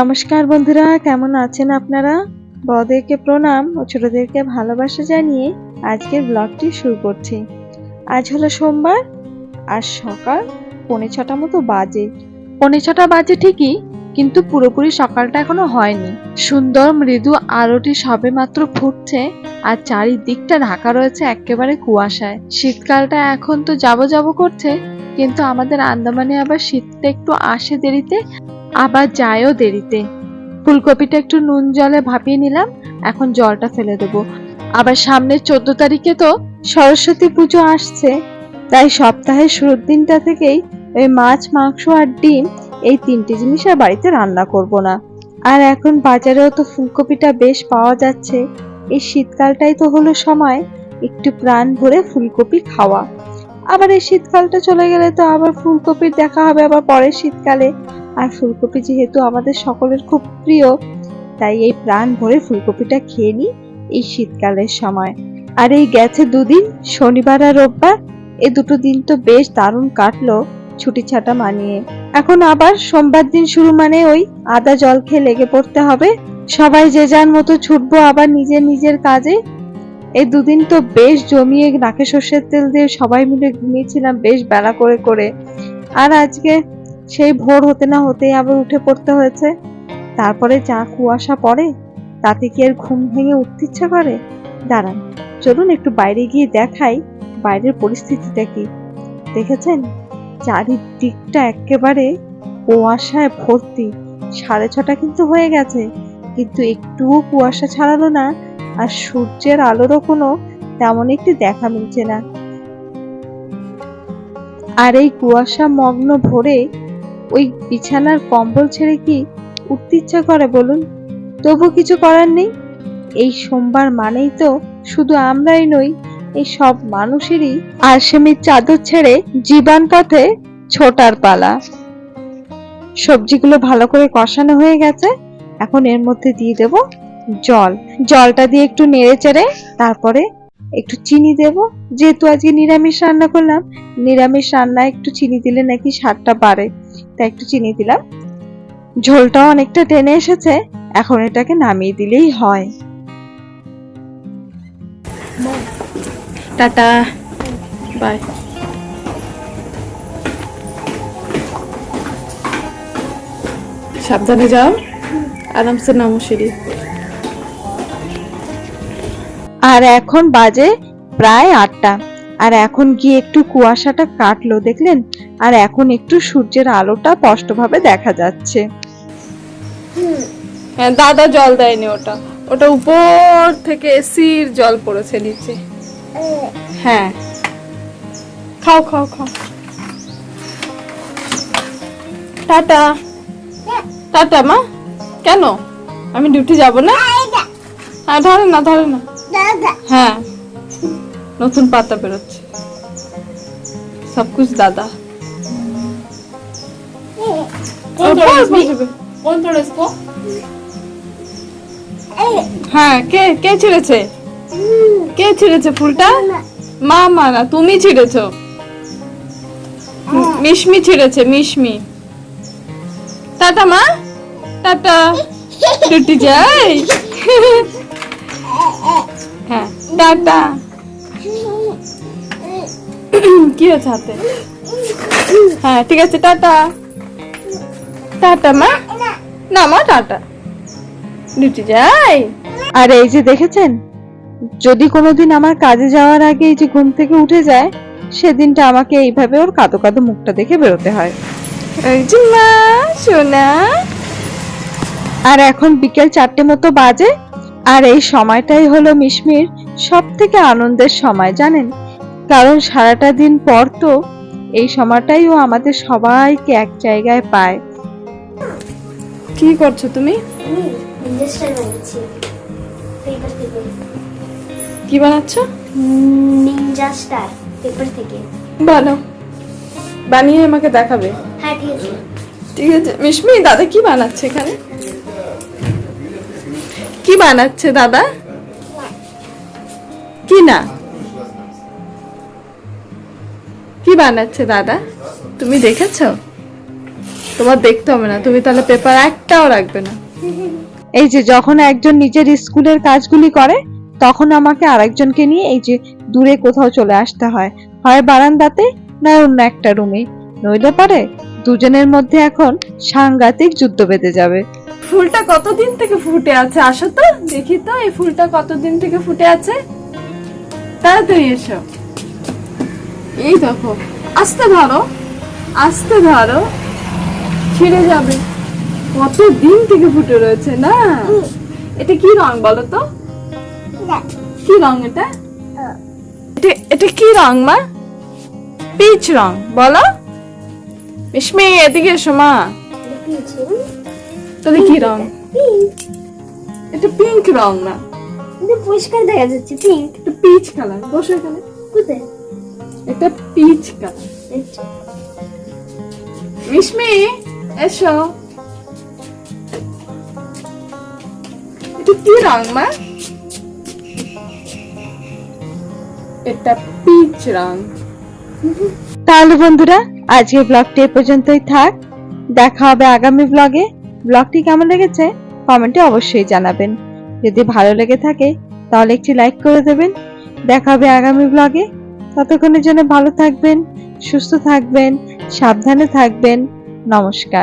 নমস্কার বন্ধুরা, কেমন আছেন আপনারা? বড়দেরকে প্রণাম ও ছোটদেরকে ভালোবাসা জানিয়ে আজকের ব্লগটি শুরু করছি। আজ হলো সোমবার আর সকাল পৌনে ছটা মতো বাজে। পৌনে ছটা বাজে ঠিকই, কিন্তু পুরোপুরি সকালটা এখনও হয়নি। সুন্দর মৃদু আলোটি সবে মাত্র ফুটছে, আর চারিদিকটা ঢাকা রয়েছে একেবারে কুয়াশায়। শীতকালটা এখন তো যাব যাব করছে, কিন্তু আমাদের আন্দামানে আবার শীতটা একটু আসে দেরিতে আবার যায়ও দেরিতে। ফুলকপিটা একটু নুন জলে ভাপিয়ে নিলাম, এখন জলটা ফেলে দেবো। আবার সামনের চোদ্দ তারিখে তো সরস্বতী পুজো আসছে, তাই সপ্তাহের শুরুর দিনটা থেকেই ওই মাছ, মাংস আর ডিম এই তিনটে জিনিস আর বাড়িতে রান্না করব না। আর এখন বাজারেও তো ফুলকপিটা বেশ পাওয়া যাচ্ছে। এই শীতকালটাই তো হলো সময়, একটু প্রাণ ভরে ফুলকপি খাওয়া। আবার এই শীতকালটা চলে গেলে তো আবার ফুলকপির দেখা হবে, আবার পরের শীতকালে আর ফুলকপি যেহেতু আমাদের সকলের খুব প্রিয়, তাই এই প্রাণ ভরে ফুলকপিটা খেয়ে নিই এই শীতকালের সময়। আর এই গেছে দুদিন, শনিবার আর রোববার এই দুটো দিন তো বেশ দারুণ কাটলো ছুটি ছাটা মানিয়ে। এখন আবার সোমবার দিন শুরু মানে ওই আদা জল খেয়ে লেগে পড়তে হবে। সবাই যে যার মতো ছুটবো আবার নিজের নিজের কাজে। এই দুদিন তো বেশ জমিয়ে নাকে সর্ষের তেল দিয়ে সবাই মিলে ঘুমিয়েছিলাম বেশ বেলা করে করে। আর আজকে সেই ভোর হতে না হতেই আবার উঠে পড়তে হয়েছে। তারপরে যা কুয়াশা পড়ে, তাতে কি আর ঘুম ভেঙে উঠতে ইচ্ছা করে? দাঁড়ান, চলুন একটু বাইরে গিয়ে দেখাই বাইরের পরিস্থিতিটা কি। দেখেছেন? চারিদিকটা একেবারে কুয়াশায় ভর্তি। সাড়ে ছটা কিন্তু হয়ে গেছে, কিন্তু একটুও কুয়াশা ছাড়ালো না, আর সূর্যের আলোরও কোনো তেমন একটি দেখা মিলছে না। আর এই কুয়াশা মগ্ন ভোরে ওই বিছানার কম্বল ছেড়ে কি উঠতে ইচ্ছা করে বলুন? তবু কিছু করার নেই। এই সোমবার মানেই তো শুধু আমরাই নই, এই সব মানুষেরই আরশেমির চাদর ছেড়ে জীবন পথে ছোটার পালা। সবজিগুলো ভালো করে কষানো হয়ে গেছে। এখন এর মধ্যে দিয়ে দেব জল। জলটা দিয়ে একটু নেড়ে চেড়ে তারপরে একটু চিনি দেব। যেহেতু আজকে নিরামিষ রান্না করলাম, নিরামিষ রান্নায় একটু চিনি দিলে নাকি স্বাদটা বাড়ে। তাই একটু চিনি দিলাম। ঝোলটাও অনেকটা টেনে এসেছে এখন এটাকে নামিয়ে দিলেই হয়। Tata bye. সাবধানে যাও আরামসে নামো সিঁড়ি। আর এখন বাজে প্রায় আটটা। আর এখন গিয়ে একটু কুয়াশাটা কাটলো দেখলেন? আর এখন একটু সূর্যের আলোটা স্পষ্টভাবে দেখা যাচ্ছে। হ্যাঁ দাদা জল দেয়নি ওটা। ওটা উপর থেকে এসির জল পড়েছে নিচে। হ্যাঁ। খাও খাও খাও। টাটা। টাটা, মা। কেন? আমি ডিউটি যাব না? হ্যাঁ ধরে না ধরে না। হ্যাঁ। নতুন পাতা বেরোচ্ছে। সব কুছ দাদা। হ্যাঁ কে কে ছিঁড়েছে? কে ছিঁড়েছে ফুলটা? মা মা না তুমি ছিঁড়েছ। মিশমি ছিঁড়েছে মিশমি টাটা মা। টাটা। টুটি যাই। হ্যাঁ টাটা। কি হয়েছে হাতে? হ্যাঁ ঠিক আছে টাটা। টাটা মা। না মা টাটা। ডিউটি যাই। আর এই যে দেখেছেন যদি কোনোদিন আমার কাজে যাওয়ার আগে এই যে ঘুম থেকে উঠে যায় সেদিনটা আমাকে এইভাবে ওর কাদো কাদো মুখটা দেখে বেরোতে হয়। এই যে মা সোনা। আর এখন বিকেল চারটে মতো বাজে আর এই সময়টাই হলো মিশমির সব থেকে আনন্দের সময় জানেন? কারণ সারাটা দিন পর তো এই সময়টাই ও আমাদের সবাইকে এক জায়গায় পায়। কি করছ তুমি? কি বানাচ্ছ? নিঞ্জা স্টার পেপার থেকে। বলো বানিয়ে আমাকে দেখাবে। হ্যাঁ ঠিক আছে। ঠিক আছে। মিশমি দাদা কি বানাচ্ছে এখানে? কি বানাচ্ছে দাদা? কি না? কি বানাচ্ছে দাদা? তুমি দেখেছ? তোমার দেখতে হবে না তুমি তাহলে পেপার একটাও রাখবে না। এই যে যখন একজন নিজের স্কুলের কাজগুলি করে তখন আমাকে আরেকজনকে নিয়ে এই যে দূরে কোথাও চলে আসতে হয়। হয় বারান্দাতে না অন্য একটা রুমে নইলে পারে দুজনের মধ্যে এখন সাংঘাতিক যুদ্ধ বেঁধে যাবে। ফুলটা কতদিন থেকে ফুটে আছে? আসো তো দেখি তো এই ফুলটা কতদিন থেকে ফুটে আছে। তাড়াতাড়ি এসো। এই দেখো আস্তে ধরো আস্তে ধরো। ছিঁড়ে যাবে। কত দিন থেকে ফুটে রয়েছে না? এটা কি রং বলো তো? কি রং এটা? এটা কি রং মা? পিচ রং বলো। মিশমি এদিকে এসো মা। তাহলে কি রং? এটা পিঙ্ক রং না পরিষ্কার দেখা যাচ্ছে পিঙ্ক। এটা পিচ কালার বসো এখানে। কোথায়? এটা পিচ কালার। মিশমি এসো এটা কি রং, মা? এটা পিচ রং। তাহলে বন্ধুরা, আজকের ব্লগটি এ পর্যন্তই থাক। দেখা হবে আগামী ব্লগে ব্লগটি কেমন লেগেছে? কমেন্টে অবশ্যই জানাবেন। যদি ভালো লেগে থাকে, তাহলে একটি লাইক করে দেবেন। দেখা হবে আগামী ব্লগে ততক্ষণের জন্য ভালো থাকবেন, সুস্থ থাকবেন, সাবধানে থাকবেন। নমস্কার।